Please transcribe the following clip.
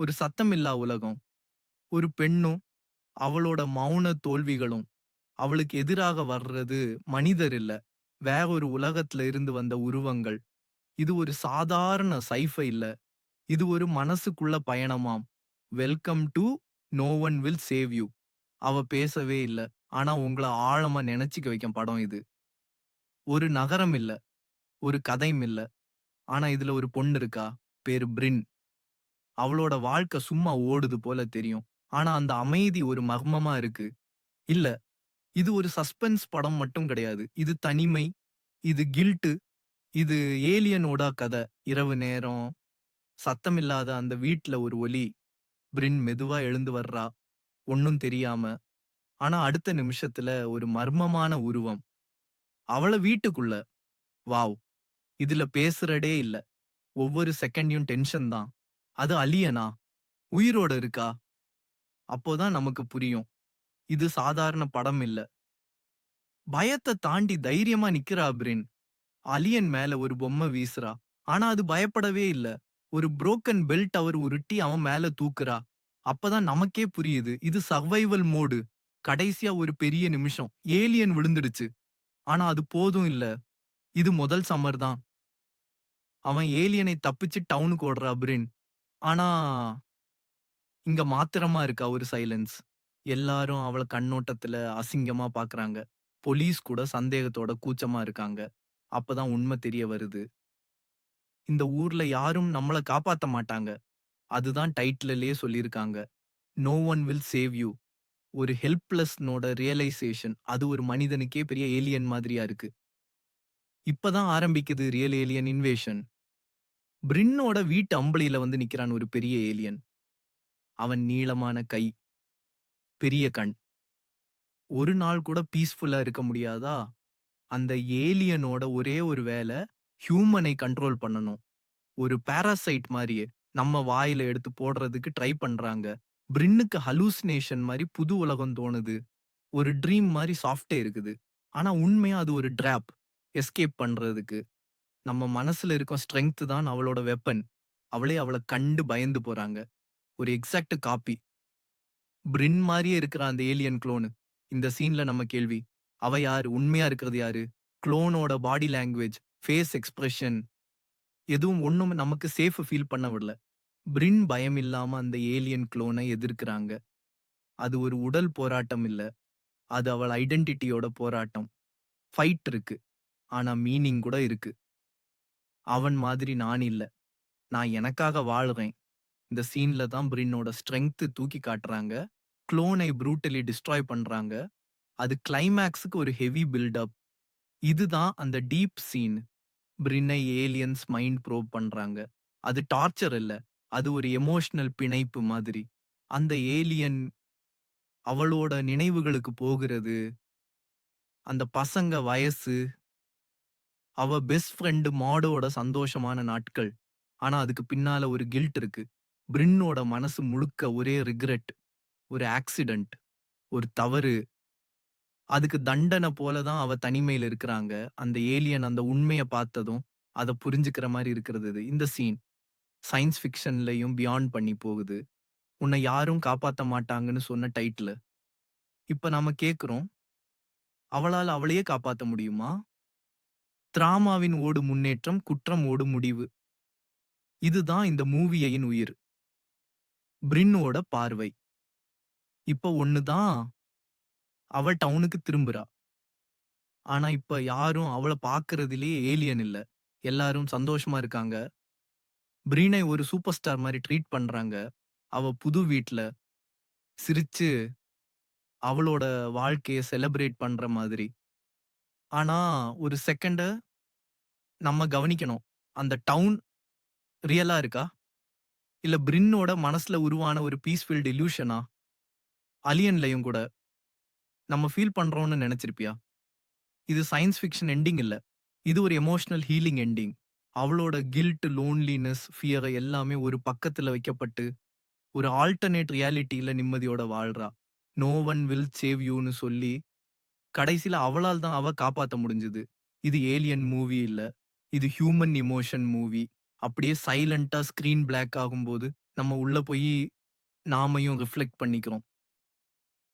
ஒரு சத்தமில்லா உலகம். ஒரு பெண்ணும், அவளோட மௌன தோல்விகளும், அவளுக்கு எதிராக வர்றது மனிதர் இல்ல. வேற ஒரு உலகத்துல இருந்து வந்த உருவங்கள். இது ஒரு சாதாரண சைஃபை இல்ல. இது ஒரு மனசுக்குள்ள பயணமாம். Welcome to no one will save you. அவ பேசவே இல்ல. ஆனா உங்கள ஆழமா நினைச்சுக்க வைக்கும் படம் இது. ஒரு நகரம் இல்ல. ஒரு கதையும் இல்ல. ஆனா இதுல ஒரு பொண்ணு இருக்கா. பேரு பிரின். அவளோட வாழ்க்கை சும்மா ஓடுது போல தெரியும். ஆனா அந்த அமைதி ஒரு மர்மமா இருக்கு. இல்ல. இது ஒரு சஸ்பென்ஸ் படம் மட்டும் கிடையாது. இது தனிமை. இது கில்ட்டு. இது ஏலியனோட கதை. இரவு நேரம். சத்தமில்லாத அந்த வீட்ல ஒரு ஒலி. பிரின் மெதுவா எழுந்து வர்றா. ஒன்னும் தெரியாம. ஆனா அடுத்த நிமிஷத்துல ஒரு மர்மமான உருவம். அவள வீட்டுக்குள்ள. வாவ்! இதுல பேசுறடே இல்ல. ஒவ்வொரு செகண்ட்யும் டென்ஷன் தான். அது அலியனா? உயிரோட இருக்கா? அப்போதான் நமக்கு புரியும். இது சாதாரண படம் இல்ல. பயத்த தாண்டி தைரியமா நிக்கிறா பிரின். அலியன் மேல ஒரு பொம்மை வீசுறா. ஆனா அது பயப்படவே இல்ல. ஒரு புரோக்கன் பெல்ட் டவர் உருட்டி அவன் மேல தூக்குறா. அப்பதான் நமக்கே புரியுது. இது சர்வைவல் மோடு. கடைசியா ஒரு பெரிய நிமிஷம். ஏலியன் விழுந்துடுச்சு. ஆனா அது போதும் இல்ல. இது முதல் சம்மர் தான். அவன் ஏலியனை தப்பிச்சு டவுனுக்கு ஓடுறா பிரின். ஆனா இங்க மாத்திரமா இருக்கா ஒரு சைலன்ஸ். எல்லாரும் அவள கண்ணோட்டத்துல அசிங்கமா பாக்குறாங்க. போலீஸ் கூட சந்தேகத்தோட கூச்சமா இருக்காங்க. அப்பதான் உண்மை தெரிய வருது. இந்த ஊர்ல யாரும் நம்மள காப்பாத்த மாட்டாங்க. அதுதான் டைட்டில்லயே சொல்லியிருக்காங்க. No one will save you. ஒரு ஹெல்ப்லெஸ்னோட ரியலைசேஷன். அது ஒரு மனிதனுக்கே பெரிய ஏலியன் மாதிரியா இருக்கு. இப்பதான் ஆரம்பிக்குது ரியல் ஏலியன் இன்வேஷன். பிரின்னோட வீட்டு அம்பளியில வந்து நிக்கிறான் ஒரு பெரிய ஏலியன். அவன் நீளமான கை. பெரிய கண். ஒரு நாள் கூட பீஸ்ஃபுல்லா இருக்க முடியாதா? அந்த ஏலியனோட ஒரே ஒரு வேலை ஹியூமனை கண்ட்ரோல் பண்ணணும். ஒரு பாராசைட் மாதிரியே நம்ம வாயில எடுத்து போடுறதுக்கு ட்ரை பண்றாங்க. பிரின்னுக்கு ஹலூசினேஷன் மாதிரி புது உலகம் தோணுது. ஒரு ட்ரீம் மாதிரி சாஃப்டே இருக்குது. ஆனா உண்மையா அது ஒரு ட்ராப். எஸ்கேப் பண்றதுக்கு. நம்ம மனசுல இருக்கும் ஸ்ட்ரென்த் தான் அவளோட வெப்பன். அவளே அவள கண்டு பயந்து போறாங்க. ஒரு எக்ஸாக்ட் காப்பி. பிரின் மாதிரியே இருக்கிற அந்த ஏலியன் குளோனு. இந்த சீன்ல நம்ம கேள்வி. அவ யாரு? உண்மையா இருக்கிறது யாரு? குளோனோட பாடி லாங்குவேஜ், ஃபேஸ் எக்ஸ்பிரஷன் எதுவும் ஒன்றும் நமக்கு சேஃப் ஃபீல் பண்ண விடல. பிரின் பயம் இல்லாம அந்த ஏலியன் குளோனை எதிர்க்கிறாங்க. அது ஒரு உடல் போராட்டம் இல்ல. அது அவள் ஐடென்டிட்டியோட போராட்டம். ஃபைட் இருக்கு. ஆனா மீனிங் கூட இருக்கு. அவன் மாதிரி நான் இல்ல. நான் எனக்காக வாழ்றேன். இந்த சீன்ல தான் பிரின்னோட ஸ்ட்ரெங்க்த்து தூக்கி காட்டுறாங்க. குளோனை ப்ரூட்டலி டிஸ்ட்ராய் பண்றாங்க. அது கிளைமேக்ஸுக்கு ஒரு ஹெவி பில்டப். இதுதான் அந்த டீப் சீன். பிரின்னை ஏலியன்ஸ் மைண்ட் ப்ரோப் பண்றாங்க. அது டார்ச்சர் இல்ல. அது ஒரு எமோஷனல் பிணைப்பு மாதிரி. அந்த ஏலியன் அவளோட நினைவுகளுக்கு போகிறது. அந்த பசங்க வயசு. அவ பெஸ்ட் ஃப்ரெண்டு மாடோட சந்தோஷமான நாட்கள். ஆனா அதுக்கு பின்னால ஒரு கில்ட் இருக்கு. பிரின்னோட மனசு முழுக்க ஒரே ரிக்ரெட். ஒரு ஆக்சிடென்ட். ஒரு தவறு. அதுக்கு தண்டனை போல தான் அவ தனிமையில் இருக்கிறாங்க. அந்த ஏலியன் அந்த உண்மைய பார்த்ததும், அத புரிஞ்சுக்கிற மாதிரி இருக்கிறது இது. இந்த சீன். சயின்ஸ் ஃபிக்ஷன்லயும் பியாண்ட் பண்ணி போகுது. உன்னை யாரும் காப்பாத்த மாட்டாங்கன்னு சொன்ன டைட்டில் இப்ப நாம கேக்குறோம். அவளால அவளையே காப்பாத்த முடியுமா? டிராமாவின் ஓடு முன்னேற்றம், குற்றம் ஓடு முடிவு. இதுதான் இந்த மூவியின் உயிர். பிரின்னோட பார்வை. இப்ப ஒண்ணுதான் அவ டவுனுக்கு திரும்புறா. ஆனா இப்ப யாரும் அவள பாக்குறதுலயே ஏலியன் இல்ல. எல்லாரும் சந்தோஷமா இருக்காங்க. பிரீனை ஒரு சூப்பர் ஸ்டார் மாதிரி ட்ரீட் பண்றாங்க. அவ புது வீட்ல. சிரிச்சு அவளோட வாழ்க்கையை செலிப்ரேட் பண்ற மாதிரி. ஆனா ஒரு செகண்ட நம்ம கவனிக்கணும். அந்த டவுன் ரியலா இருக்கா? இல்ல பிரின்னோட மனசுல உருவான ஒரு பீஸ்ஃபுல் இல்யூஷனா? அலியன்லயும் கூட. நம்ம ஃபீல் பண்றோம்னு நினைச்சிருப்பியா இது சயின்ஸ் ஃபிக்ஷன் எண்டிங் இல்ல. இது ஒரு எமோஷனல் ஹீலிங் எண்டிங். அவளோட கில்ட், லோன்லினஸ், ஃபியர் எல்லாமே ஒரு பக்கத்துல வைக்கப்பட்டு, ஒரு ஆல்டர்னேட் ரியாலிட்டியில நிம்மதியோட வாழ்றா. நோ ஒன் வில் சேவ் யூன்னு சொல்லி, கடைசில அவளால் தான் அவ காப்பாத்த முடிஞ்சது. இது ஏலியன் மூவி இல்ல. இது ஹியூமன் எமோஷன் மூவி. அப்படியே சைலன்ட்டா ஸ்கிரீன் பிளாக் ஆகும்போது, நம்ம உள்ள போயி நாமையும் ரிஃப்ளெக்ட் பண்ணிக்கிறோம்.